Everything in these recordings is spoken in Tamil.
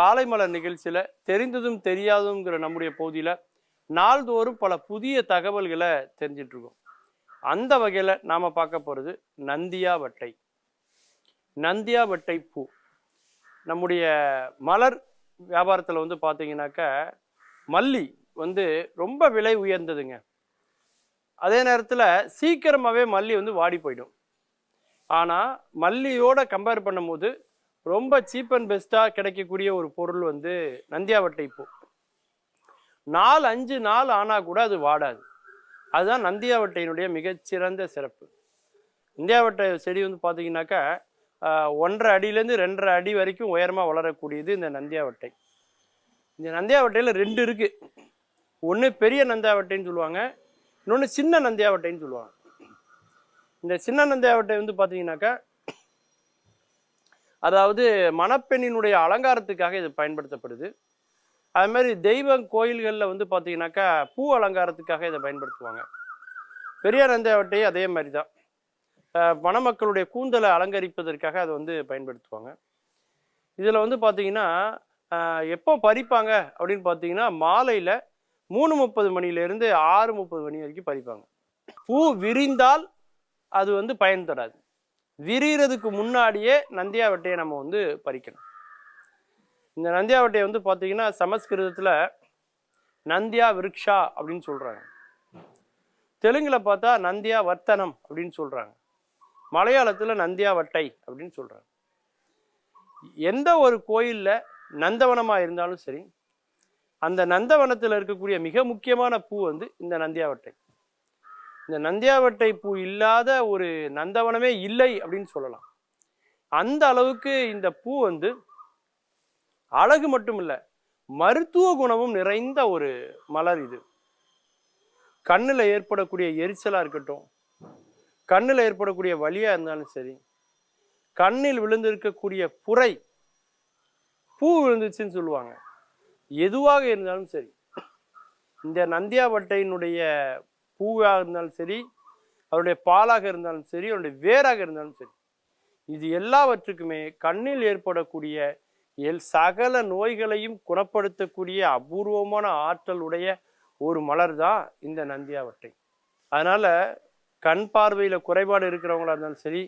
காலை மலர் நிகழ்ச்சியில் தெரிந்ததும் தெரியாததுங்கிற நம்முடைய பகுதியில் நாள்தோறும் பல புதிய தகவல்களை தெரிஞ்சிட்ருக்கோம் அந்த வகையில் நாம் பார்க்க போகிறது நந்தியாவட்டை நந்தியாவட்டை பூ. நம்முடைய மலர் வியாபாரத்தில் வந்து பார்த்தீங்கன்னாக்க மல்லி வந்து ரொம்ப விலை உயர்ந்ததுங்க. அதே நேரத்தில் சீக்கிரமாகவே மல்லி வந்து வாடி போயிடும். ஆனால் மல்லியோட கம்பேர் பண்ணும்போது ரொம்ப சீப் அண்ட் பெஸ்ட்டாக கிடைக்கக்கூடிய ஒரு பொருள் வந்து நந்தியாவட்டை பூ. நாலு அஞ்சு நாள் ஆனால் கூட அது வாடாது. அதுதான் நந்தியாவட்டையினுடைய மிகச்சிறந்த சிறப்பு. நந்தியாவட்டை செடி வந்து பார்த்தீங்கன்னாக்கா ஒன்றரை அடியிலேருந்து ரெண்டரை அடி வரைக்கும் உயரமாக வளரக்கூடியது இந்த நந்தியாவட்டை. இந்த நந்தியாவட்டையில் ரெண்டு இருக்குது ஒன்று பெரிய நந்தியாவட்டைன்னு சொல்லுவாங்க இன்னொன்று சின்ன நந்தியாவட்டைன்னு சொல்லுவாங்க. இந்த சின்ன நந்தியாவட்டை வந்து பார்த்தீங்கன்னாக்கா அதாவது மணப்பெண்ணினுடைய அலங்காரத்துக்காக இது பயன்படுத்தப்படுது. அது மாதிரி தெய்வ கோயில்களில் வந்து பார்த்தீங்கன்னாக்கா பூ அலங்காரத்துக்காக இதை பயன்படுத்துவாங்க. பெரியார் நந்தியாவட்டை அதே மாதிரி தான் மணமக்களுடைய கூந்தலை அலங்கரிப்பதற்காக அதை வந்து பயன்படுத்துவாங்க. இதில் வந்து பார்த்தீங்கன்னா எப்போ பறிப்பாங்க அப்படின்னு பார்த்தீங்கன்னா மாலையில் மூணு முப்பது மணிலேருந்து ஆறு முப்பது மணி வரைக்கும் பறிப்பாங்க. பூ விரிந்தால் அது வந்து பயன் தராது. விரிகிறதுக்கு முன்னாடியே நந்தியாவட்டையை நம்ம வந்து பறிக்கணும். இந்த நந்தியாவட்டையை வந்து பார்த்தீங்கன்னா சமஸ்கிருதத்தில் நந்தியா விருக்ஷா அப்படின்னு சொல்கிறாங்க தெலுங்கில் பார்த்தா நந்தியா வர்த்தனம் அப்படின்னு சொல்கிறாங்க மலையாளத்தில் நந்தியா வட்டை அப்படின்னு சொல்கிறாங்க எந்த ஒரு கோயிலில் நந்தவனமாக இருந்தாலும் சரி அந்த நந்தவனத்தில் இருக்கக்கூடிய மிக முக்கியமான பூ வந்து இந்த நந்தியாவட்டை. இந்த நந்தியாவட்டை பூ இல்லாத ஒரு நந்தவனமே இல்லை அப்படின்னு சொல்லலாம். அந்த அளவுக்கு இந்த பூ வந்து அழகு மட்டும் இல்லை மருத்துவ குணமும் நிறைந்த ஒரு மலர் இது. கண்ணில் ஏற்படக்கூடிய எரிச்சலாக இருக்கட்டும் கண்ணில் ஏற்படக்கூடிய வலியாக இருந்தாலும் சரி கண்ணில் விழுந்திருக்கக்கூடிய புரை பூ விழுந்துச்சுன்னு சொல்லுவாங்க. எதுவாக இருந்தாலும் சரி இந்த நந்தியாவட்டையினுடைய பூவாக இருந்தாலும் சரி அவருடைய பாலாக இருந்தாலும் சரி அவருடைய வேராக இருந்தாலும் சரி இது எல்லாவற்றுக்குமே கண்ணில் ஏற்படக்கூடிய எல் சகல நோய்களையும் குணப்படுத்தக்கூடிய அபூர்வமான ஆற்றல் உடைய ஒரு மலர் தான் இந்த நந்தியாவட்டை அதனால் கண் பார்வையில் குறைபாடு இருக்கிறவங்களா இருந்தாலும் சரி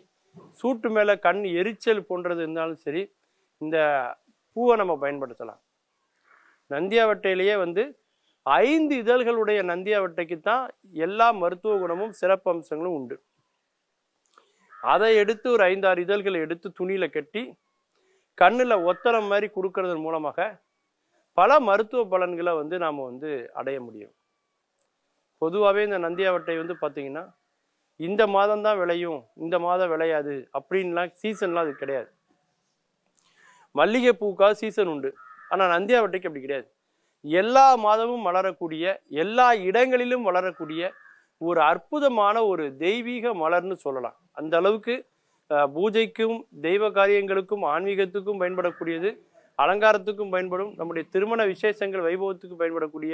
சூட்டு மேலே கண் எரிச்சல் போன்றது இருந்தாலும் சரி இந்த பூவை நம்ம பயன்படுத்தலாம். நந்தியாவட்டையிலேயே வந்து ஐந்து இதழ்களுடைய நந்தியாவட்டைக்கு தான் எல்லா மருத்துவ குணமும் சிறப்பு அம்சங்களும் உண்டு. அதை எடுத்து ஒரு ஐந்தாறு இதழ்களை எடுத்து துணியில் கட்டி கண்ணில் ஒத்தரம் மாதிரி கொடுக்கறதன் மூலமாக பல மருத்துவ பலன்களை வந்து நாம் வந்து அடைய முடியும். பொதுவாகவே இந்த நந்தியாவட்டை வந்து பார்த்தீங்கன்னா இந்த மாதம் தான் விளையும் இந்த மாதம் விளையாது அப்படின்லாம் சீசன்லாம் அது கிடையாது. மல்லிகை சீசன் உண்டு. ஆனால் நந்தியாவட்டைக்கு அப்படி கிடையாது. எல்லா மாதமும் வளரக்கூடிய எல்லா இடங்களிலும் வளரக்கூடிய ஒரு அற்புதமான ஒரு தெய்வீக மலர்னு சொல்லலாம். அந்த அளவுக்கு பூஜைக்கும் தெய்வ காரியங்களுக்கும் ஆன்மீகத்துக்கும் பயன்படக்கூடியது அலங்காரத்துக்கும் பயன்படும் நம்முடைய திருமண விசேஷங்கள் வைபவத்துக்கு பயன்படக்கூடிய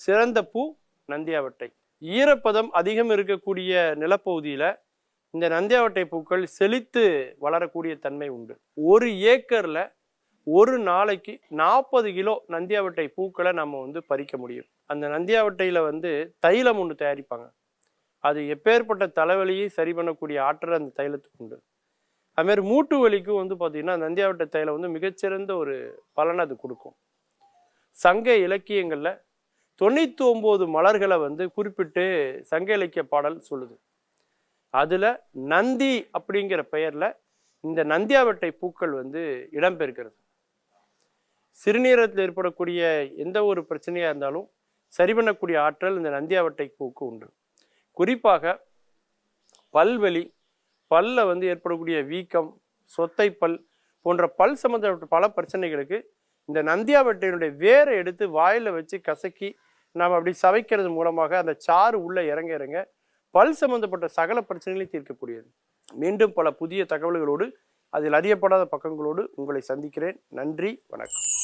சிறந்த பூ நந்தியாவட்டை. ஈரப்பதம் அதிகம் இருக்கக்கூடிய நிலப்பகுதியில் இந்த நந்தியாவட்டை பூக்கள் செழித்து வளரக்கூடிய தன்மை உண்டு. ஒரு ஏக்கரில் ஒரு நாளைக்கு நாற்பது கிலோ நந்தியாவட்டை பூக்களை நம்ம வந்து பறிக்க முடியும். அந்த நந்தியாவட்டையில் வந்து தைலம் ஒன்று தயாரிப்பாங்க. அது எப்பேற்பட்ட தலைவலியை சரி பண்ணக்கூடிய ஆற்றல் அந்த தைலத்துக்கு உண்டு. அதுமாரி மூட்டு வலிக்கும் வந்து பார்த்திங்கன்னா நந்தியாவட்டை தைலம் வந்து மிகச்சிறந்த ஒரு பலனை அது கொடுக்கும். சங்க இலக்கியங்களில் தொண்ணூற்றி ஒம்பது மலர்களை வந்து குறிப்பிட்டு சங்க இலக்கிய பாடல் சொல்லுது. அதில் நந்தி அப்படிங்கிற பெயரில் இந்த நந்தியாவட்டை பூக்கள் வந்து இடம்பெறுகிறது சிறுநீரகத்தில் ஏற்படக்கூடிய எந்த ஒரு பிரச்சனையாக இருந்தாலும் சரி பண்ணக்கூடிய ஆற்றல் இந்த நந்தியாவட்டை பூக்கு உண்டு. குறிப்பாக பல்வலி பல்ல வந்து ஏற்படக்கூடிய வீக்கம் சொத்தை பல் போன்ற பல் சம்பந்தப்பட்ட பல பிரச்சனைகளுக்கு இந்த நந்தியாவட்டையினுடைய வேரை எடுத்து வாயில் வச்சு கசக்கி நாம் அப்படி சவைக்கிறது மூலமாக அந்த சாறு உள்ளே இறங்க இறங்க பல் சம்பந்தப்பட்ட சகல பிரச்சனைகளையும் தீர்க்கக்கூடியது. மீண்டும் பல புதிய தகவல்களோடு அதில் அறியப்படாத பக்கங்களோடு உங்களை சந்திக்கிறேன். நன்றி வணக்கம்.